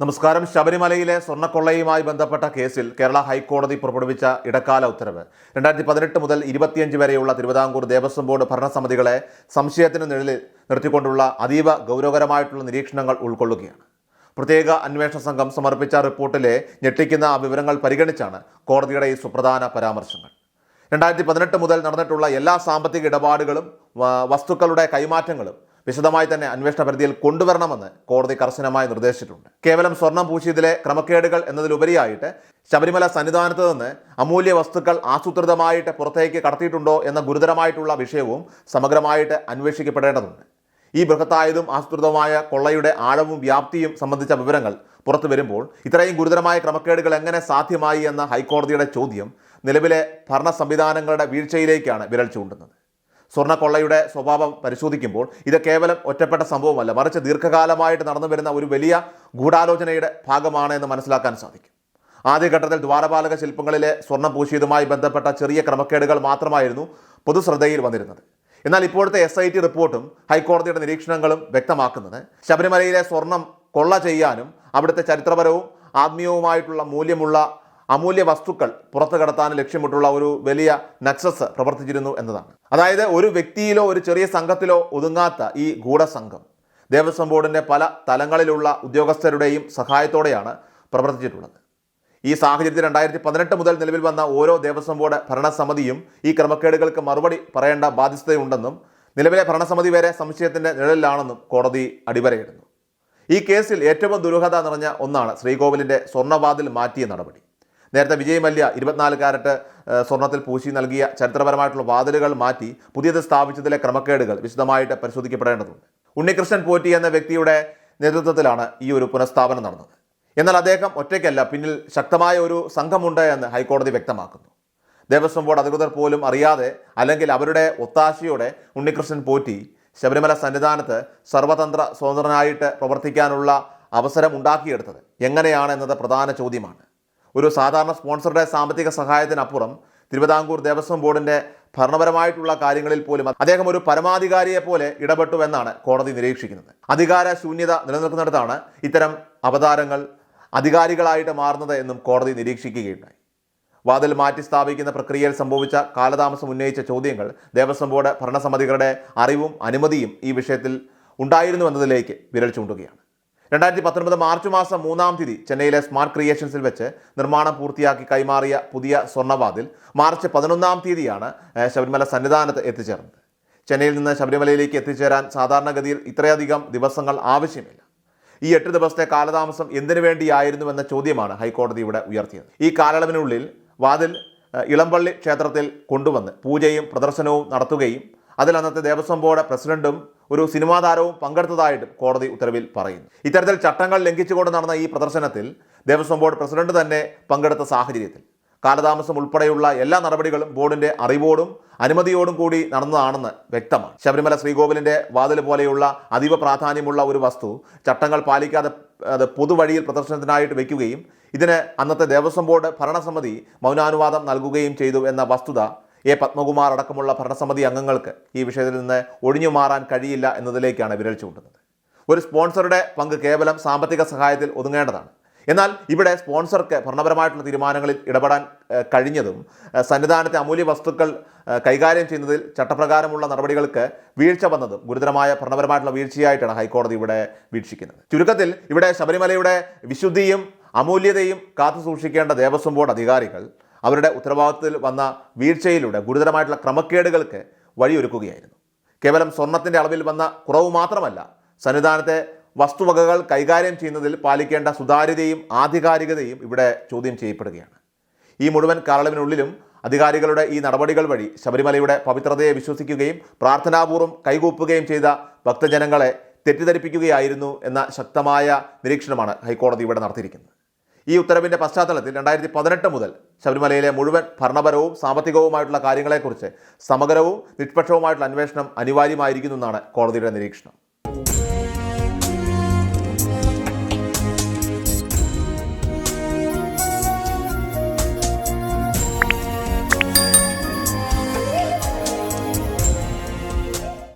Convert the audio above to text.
നമസ്കാരം. ശബരിമലയിലെ സ്വർണക്കൊള്ളയുമായി ബന്ധപ്പെട്ട കേസിൽ കേരള ഹൈക്കോടതി പുറപ്പെടുവിച്ച ഇടക്കാല ഉത്തരവ്. രണ്ടായിരത്തി പതിനെട്ട് മുതൽ ഇരുപത്തിയഞ്ച് വരെയുള്ള തിരുവിതാംകൂർ ദേവസ്വം ബോർഡ് ഭരണസമിതികളെ സംശയത്തിന് നിഴലിൽ നിർത്തിക്കൊണ്ടുള്ള അതീവ ഗൗരവകരമായിട്ടുള്ള നിരീക്ഷണങ്ങൾ ഉൾക്കൊള്ളുകയാണ്. പ്രത്യേക അന്വേഷണ സംഘം സമർപ്പിച്ച റിപ്പോർട്ടിലെ ഞെട്ടിക്കുന്ന വിവരങ്ങൾ പരിഗണിച്ചാണ് കോടതിയുടെ ഈ സുപ്രധാന പരാമർശങ്ങൾ. രണ്ടായിരത്തി പതിനെട്ട് മുതൽ നടന്നിട്ടുള്ള എല്ലാ സാമ്പത്തിക ഇടപാടുകളും വസ്തുക്കളുടെ കൈമാറ്റങ്ങളും വിശദമായി തന്നെ അന്വേഷണ പരിധിയിൽ കൊണ്ടുവരണമെന്ന് കോടതി കർശനമായി നിർദ്ദേശിച്ചിട്ടുണ്ട്. കേവലം സ്വർണം പൂശിയതിലെ ക്രമക്കേടുകൾ എന്നതിലുപരിയായിട്ട് ശബരിമല സന്നിധാനത്ത് നിന്ന് അമൂല്യ വസ്തുക്കൾ ആസൂത്രിതമായിട്ട് പുറത്തേക്ക് കടത്തിയിട്ടുണ്ടോ എന്ന ഗുരുതരമായിട്ടുള്ള വിഷയവും സമഗ്രമായിട്ട് അന്വേഷിക്കപ്പെടേണ്ടതുണ്ട്. ഈ ബൃഹത്തായതും ആസൂത്രിതമായ കൊള്ളയുടെ ആഴവും വ്യാപ്തിയും സംബന്ധിച്ച വിവരങ്ങൾ പുറത്തു വരുമ്പോൾ ഇത്രയും ഗുരുതരമായ ക്രമക്കേടുകൾ എങ്ങനെ സാധ്യമായി എന്ന ഹൈക്കോടതിയുടെ ചോദ്യം നിലവിലെ ഭരണ സംവിധാനങ്ങളുടെ വീഴ്ചയിലേക്കാണ് വിരൽ ചൂണ്ടുന്നത്. സ്വർണക്കൊള്ളയുടെ സ്വഭാവം പരിശോധിക്കുമ്പോൾ ഇത് കേവലം ഒറ്റപ്പെട്ട സംഭവമല്ല മറിച്ച് ദീർഘകാലമായിട്ട് നടന്നു വരുന്ന ഒരു വലിയ ഗൂഢാലോചനയുടെ ഭാഗമാണ് എന്ന് മനസ്സിലാക്കാൻ സാധിക്കും. ആദ്യഘട്ടത്തിൽ ദ്വാരപാലക ശില്പങ്ങളിലെ സ്വർണം പൂശിയതുമായി ബന്ധപ്പെട്ട ചെറിയ ക്രമക്കേടുകൾ മാത്രമായിരുന്നു പൊതുശ്രദ്ധയിൽ വന്നിരുന്നത്. എന്നാൽ ഇപ്പോഴത്തെ എസ് ഐ ടി റിപ്പോർട്ടും ഹൈക്കോടതിയുടെ നിരീക്ഷണങ്ങളും വ്യക്തമാക്കുന്നത് ശബരിമലയിലെ സ്വർണം കൊള്ള ചെയ്യാനും അവിടുത്തെ ചരിത്രപരവും ആത്മീയവുമായിട്ടുള്ള മൂല്യമുള്ള അമൂല്യ വസ്തുക്കൾ പുറത്തു കടത്താൻ ലക്ഷ്യമിട്ടുള്ള ഒരു വലിയ നക്സസ് പ്രവർത്തിച്ചിരുന്നു എന്നതാണ്. അതായത് ഒരു വ്യക്തിയിലോ ഒരു ചെറിയ സംഘത്തിലോ ഒതുങ്ങാത്ത ഈ ഗൂഢസംഘം ദേവസ്വം ബോർഡിന്റെ പല തലങ്ങളിലുള്ള ഉദ്യോഗസ്ഥരുടെയും സഹായത്തോടെയാണ് പ്രവർത്തിച്ചിട്ടുള്ളത്. ഈ സാഹചര്യത്തിൽ രണ്ടായിരത്തി പതിനെട്ട് മുതൽ നിലവിൽ വന്ന ഓരോ ദേവസ്വം ബോർഡ് ഭരണസമിതിയും ഈ ക്രമക്കേടുകൾക്ക് മറുപടി പറയേണ്ട ബാധ്യതയുണ്ടെന്നും നിലവിലെ ഭരണസമിതി വരെ സംശയത്തിന്റെ നിഴലിലാണെന്നും കോടതി അടിവരയിടുന്നു. ഈ കേസിൽ ഏറ്റവും ദുരൂഹത നിറഞ്ഞ ഒന്നാണ് ശ്രീകോവിലിന്റെ സ്വർണവാതിൽ മാറ്റിയ നടപടി. നേരത്തെ വിജയ് മല്യ ഇരുപത്തിനാല് കാരറ്റ് സ്വർണത്തിൽ പൂശി നൽകിയ ചരിത്രപരമായിട്ടുള്ള വാതിലുകൾ മാറ്റി പുതിയത് സ്ഥാപിച്ചതിലെ ക്രമക്കേടുകൾ വിശദമായിട്ട് പരിശോധിക്കപ്പെടേണ്ടതുണ്ട്. ഉണ്ണികൃഷ്ണൻ പോറ്റി എന്ന വ്യക്തിയുടെ നേതൃത്വത്തിലാണ് ഈ ഒരു പുനഃസ്ഥാപനം നടന്നത്. എന്നാൽ അദ്ദേഹം ഒറ്റയ്ക്കല്ല പിന്നിൽ ശക്തമായ ഒരു സംഘമുണ്ട് എന്ന് ഹൈക്കോടതി വ്യക്തമാക്കുന്നു. ദേവസ്വം ബോർഡ് അധികൃതർ പോലും അറിയാതെ അല്ലെങ്കിൽ അവരുടെ ഒത്താശയോടെ ഉണ്ണികൃഷ്ണൻ പോറ്റി ശബരിമല സന്നിധാനത്ത് സർവതന്ത്ര സ്വതന്ത്രനായിട്ട് പ്രവർത്തിക്കാനുള്ള അവസരം ഉണ്ടാക്കിയെടുത്തത് എങ്ങനെയാണ് എന്നത് പ്രധാന ചോദ്യമാണ്. ഒരു സാധാരണ സ്പോൺസറുടെ സാമ്പത്തിക സഹായത്തിനപ്പുറം തിരുവിതാംകൂർ ദേവസ്വം ബോർഡിന്റെ ഭരണപരമായിട്ടുള്ള കാര്യങ്ങളിൽ പോലും അദ്ദേഹം ഒരു പരമാധികാരിയെ പോലെ ഇടപെട്ടു എന്നാണ് കോടതി നിരീക്ഷിക്കുന്നത്. അധികാര ശൂന്യത നിലനിൽക്കുന്നിടത്താണ് ഇത്തരം അവതാരങ്ങൾ അധികാരികളായിട്ട് മാറുന്നത് എന്നും കോടതി നിരീക്ഷിക്കുകയുണ്ടായി. വാതിൽ മാറ്റി സ്ഥാപിക്കുന്ന പ്രക്രിയയിൽ സംഭവിച്ച കാലതാമസം ഉന്നയിച്ച ചോദ്യങ്ങൾ ദേവസ്വം ബോർഡ് ഭരണസമിതികളുടെ അറിവും അനുമതിയും ഈ വിഷയത്തിൽ ഉണ്ടായിരുന്നുവെന്നതിലേക്ക് വിരൽ ചൂണ്ടുകയാണ്. രണ്ടായിരത്തി പത്തൊൻപത് മാർച്ച് മാസം മൂന്നാം തീയതി ചെന്നൈയിലെ സ്മാർട്ട് ക്രിയേഷൻസിൽ വെച്ച് നിർമ്മാണം പൂർത്തിയാക്കി കൈമാറിയ പുതിയ സ്വർണവാതിൽ മാർച്ച് പതിനൊന്നാം തീയതിയാണ് ശബരിമല സന്നിധാനത്ത് എത്തിച്ചേർന്നത്. ചെന്നൈയിൽ നിന്ന് ശബരിമലയിലേക്ക് എത്തിച്ചേരാൻ സാധാരണഗതിയിൽ ഇത്രയധികം ദിവസങ്ങൾ ആവശ്യമില്ല. ഈ എട്ട് ദിവസത്തെ കാലതാമസം എന്തിനു വേണ്ടിയായിരുന്നു എന്ന ചോദ്യമാണ് ഹൈക്കോടതി ഇവിടെ ഉയർത്തിയത്. ഈ കാലയളവിനുള്ളിൽ വാതിൽ ഇളമ്പള്ളി ക്ഷേത്രത്തിൽ കൊണ്ടുവന്ന് പൂജയും പ്രദർശനവും നടത്തുകയും അതിൽ അന്നത്തെ ദേവസ്വം ബോർഡ് പ്രസിഡന്റും ഒരു സിനിമാ താരവും പങ്കെടുത്തതായിട്ടും കോടതി ഉത്തരവിൽ പറയുന്നു. ഇത്തരത്തിൽ ചട്ടങ്ങൾ ലംഘിച്ചുകൊണ്ട് നടന്ന ഈ പ്രദർശനത്തിൽ ദേവസ്വം ബോർഡ് പ്രസിഡന്റ് തന്നെ പങ്കെടുത്ത സാഹചര്യത്തിൽ. കാലതാമസം ഉൾപ്പെടെയുള്ള എല്ലാ നടപടികളും ബോർഡിന്റെ അറിവോടും അനുമതിയോടും കൂടി നടന്നതാണെന്ന് വ്യക്തമാണ്. ശബരിമല ശ്രീകോവിലിന്റെ വാതിൽ പോലെയുള്ള അതീവ പ്രാധാന്യമുള്ള ഒരു വസ്തു ചട്ടങ്ങൾ പാലിക്കാതെ അത് പൊതുവഴിയിൽ പ്രദർശനത്തിനായിട്ട് വയ്ക്കുകയും ഇതിന് അന്നത്തെ ദേവസ്വം ബോർഡ് ഭരണസമിതി മൗനാനുവാദം നൽകുകയും ചെയ്തു എന്ന വസ്തുത എ പത്മകുമാർ അടക്കമുള്ള ഭരണസമിതി അംഗങ്ങൾക്ക് ഈ വിഷയത്തിൽ നിന്ന് ഒഴിഞ്ഞു മാറാൻ കഴിയില്ല എന്നതിലേക്കാണ് വിരൽ ചൂണ്ടുന്നത്. ഒരു സ്പോൺസറുടെ പങ്ക് കേവലം സാമ്പത്തിക സഹായത്തിൽ ഒതുങ്ങേണ്ടതാണ്. എന്നാൽ ഇവിടെ സ്പോൺസർക്ക് ഭരണപരമായിട്ടുള്ള തീരുമാനങ്ങളിൽ ഇടപെടാൻ കഴിഞ്ഞതും സന്നിധാനത്തെ അമൂല്യ വസ്തുക്കൾ കൈകാര്യം ചെയ്യുന്നതിൽ ചട്ടപ്രകാരമുള്ള നടപടികൾക്ക് വീഴ്ച വന്നതും ഗുരുതരമായ ഭരണപരമായിട്ടുള്ള വീഴ്ചയായിട്ടാണ് ഹൈക്കോടതി ഇവിടെ വീക്ഷിക്കുന്നത്. ചുരുക്കത്തിൽ ഇവിടെ ശബരിമലയുടെ വിശുദ്ധിയും അമൂല്യതയും കാത്തു സൂക്ഷിക്കേണ്ട ദേവസ്വം ബോർഡ് അധികാരികൾ അവരുടെ ഉത്തരവാദിത്തത്തിൽ വന്ന വീഴ്ചയിലൂടെ ഗുരുതരമായിട്ടുള്ള ക്രമക്കേടുകൾക്ക് വഴിയൊരുക്കുകയായിരുന്നു. കേവലം സ്വർണത്തിന്റെ അളവിൽ വന്ന കുറവ് മാത്രമല്ല സന്നിധാനത്തെ വസ്തുവകകൾ കൈകാര്യം ചെയ്യുന്നതിൽ പാലിക്കേണ്ട സുതാര്യതയും ആധികാരികതയും ഇവിടെ ചോദ്യം ചെയ്യപ്പെടുകയാണ്. ഈ മുഴുവൻ കാലയളവിനുള്ളിലും അധികാരികളുടെ ഈ നടപടികൾ വഴി ശബരിമലയുടെ പവിത്രതയെ വിശ്വസിക്കുകയും പ്രാർത്ഥനാപൂർവം കൈകൂപ്പുകയും ചെയ്ത ഭക്തജനങ്ങളെ തെറ്റിദ്ധരിപ്പിക്കുകയായിരുന്നു എന്ന ശക്തമായ നിരീക്ഷണമാണ് ഹൈക്കോടതി ഇവിടെ നടത്തിയിരിക്കുന്നത്. ഈ ഉത്തരവിന്റെ പശ്ചാത്തലത്തിൽ രണ്ടായിരത്തി പതിനെട്ട് മുതൽ ശബരിമലയിലെ മുഴുവൻ ഭരണപരവും സാമ്പത്തികവുമായിട്ടുള്ള കാര്യങ്ങളെക്കുറിച്ച് സമഗ്രവും നിഷ്പക്ഷവുമായിട്ടുള്ള അന്വേഷണം അനിവാര്യമായിരിക്കുന്നു എന്നാണ് കോടതിയുടെ നിരീക്ഷണം.